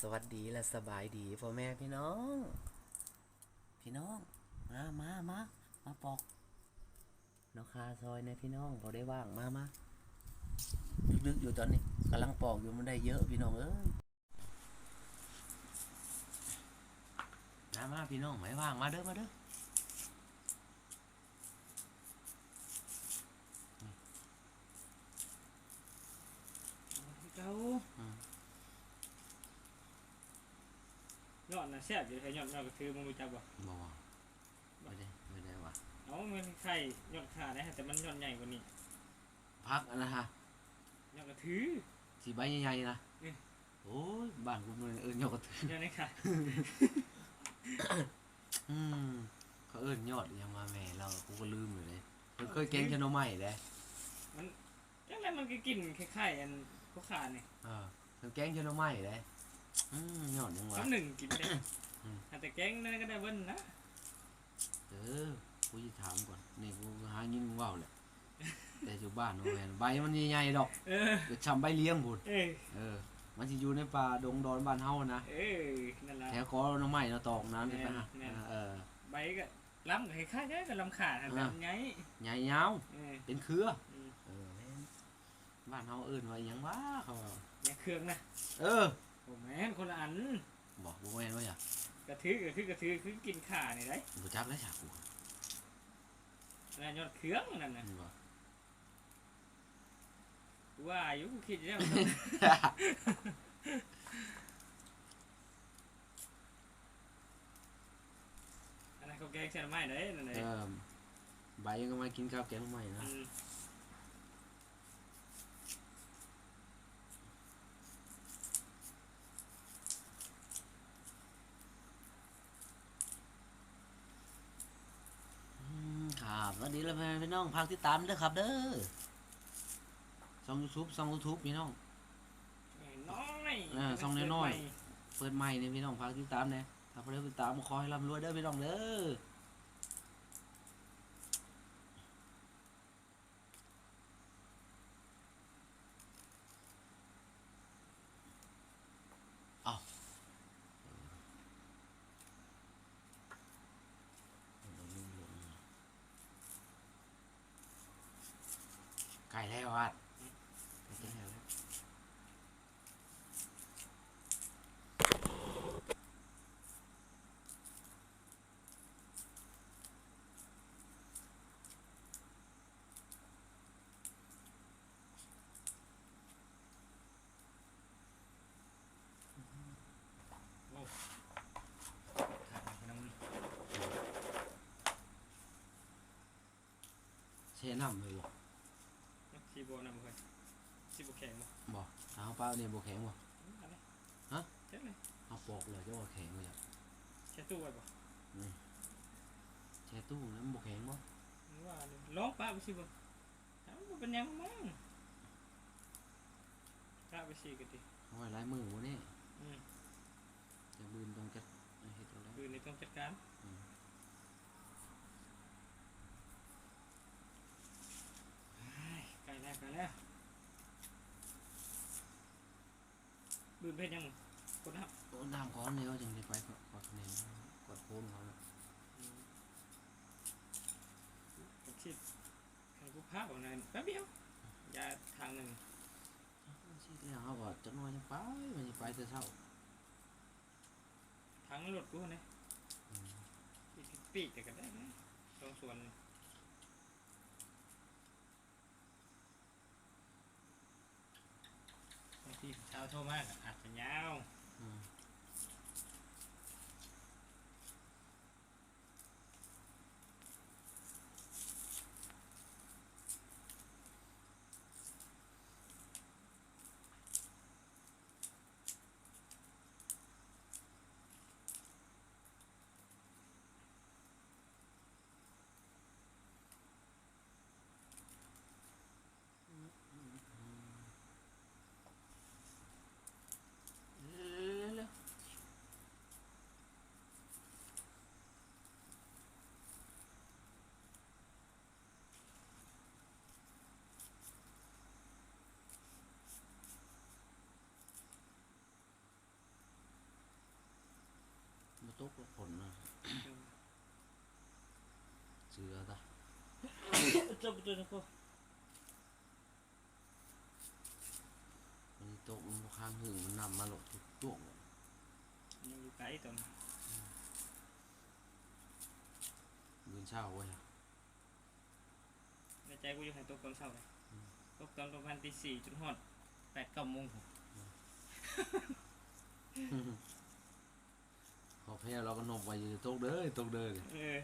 สวัสดีและสบายดีพ่อแม่พี่น้อง พี่น้องมามามามาปอกนกคาซอยนะพี่น้องพอได้ว่างมามาลึกๆอยู่ตอนนี้กำลังปอกอยู่มันได้เยอะพี่น้องเอ้ยมามาพี่น้องไม่ว่างมาเด้อมาเด้อ เจ้า อืม ยอด นะแซ่บอยู่ไทยยอดยอดกระทือมึงรู้จักบ่บ่ว่าไม่ได้ไม่ได้ว่ะเอามันไข่ยอดขาได้ฮะแต่มันยอดใหญ่กว่านี้พักอันนะฮะยอดกระทือ สีใบใหญ่ๆนะอืม โอ้ยบ้านกูมันเอิญยอดกระถือยอดนี่ค่ะอืมเขาเอิญยอดยังมาแม่เรากูก็ลืมเลยเลยมันเคยแกงชะโนไม้เลยจังไรมันก็กินคล้ายๆอันพวกขาเนี่ยเออมันแกงชะโนไม้เลย อืมยอดยังวะน้ำหนึ่งกินได้อืมแต่แกงนั่นก็ได้เบิ้ลนะเออกูจะถามก่อนนี่กูหายินมึงเว่าแหละแต่อยู่บ้านโอ้แม่นใบมันใหญ่ๆดอกเออเดี๋ยวชำใบเลี้ยงบุญเออเออ มันจะอยู่ในป่าดงดอนบ้านเฮานะเออนั่นละแถวคอหน้ำไม้เนาะตอกน้ำจะไปหาแม่นเออใบก็ล้ำกับคล้ายๆกันกับลำขาดอะแบบไงใหญ่ยาวเออเป็นเครืออืมเออแม่นบ้านเฮาเอิ้นว่าอิหยังวะเขาว่าเนี่ยเครื่องนะเออ โอ้แม่นคนละอันบอกบ่แม่นว่าหยังกระทือกระทือกระทือคือกินขาเนี่ยได้บ่จักแล้วฉากกูนั่นยอดเครื่องนั่นนะนี่บ่ว่าอายุกูคิดแล้วอันนั้นเขาแกงเส้นไม้ได้นั่นเอเองอใบก็มากินข้าวแกงใหม่นะ อืม อืมครับส วัสดีแล้วแม่พี่น้องพักติดตามเด้อครับ เด้อช่อง YouTube ช่อง YouTube พี่น้องน้อยเออส่องน้อยเปิดใหม่นี่พี่น้องพักติดตามแหน่ถ้าบ่ได้ติดตามขอให้ร่ำรวยเด้อพี่น้องเด้อเอ้า ไก่แล้ววัด ไก่แล้วเชน้ำเลยบ่ชีโบนำเพื่อนชีโบแข็งบ่บ่เอาเปล่าเนี่ยบ่แข็งบ่อะไรฮะเช็ดเลยเอาปอกเลยจะว่าแข็งเลยอะเช็ดตู้ไว้บ่แช่ตู้แล้วมันบ่แข็งบ่นึกว่าเลยลองป้าไปสิบ่ถามว่าเป็นยังมั้งป้าไปสิกันดิเอาไว้หลายมือบ่นี่อืมจะบืนต้องจัดเฮ็ดเอาแล้วคือในต้องจัดการ อืม เฮ้ยใกล้แล้วใกล้แล้ว บืนเพชรยังคนนะครับโอ้น้ำก้อนนี่ก็จังได้ไปกอดกอดนี่กอดโคนเขาแล้วผมคิดใครกูพาออกนั่นแป๊บเดียวยาทางหนึ่งสิแล้วเขาก็จักหน่อยจังไปมันสิไปแต่เช้าทางรถกูเนี่ยอืมปีกปีกกันได้นะตรงส่วนบาง ที่เช้าโทรมากอาจจะยาว อืมเร็วๆ กผลนะเสือตะจบตัวนะพ่อมันตกมันข้างหึงมันนำมาหลดทุกตัวยังอยู่ไกลตัวนี้มือเช้าไว้ยในใจกูอยู่ให้ตกตอนเช้าเลยตกตอนประมาณตีสี่จนฮอดแปดเก้าโมงผม พอแพ้เราก็นมไปอยู่ตกเด้อตกเด้อ เออ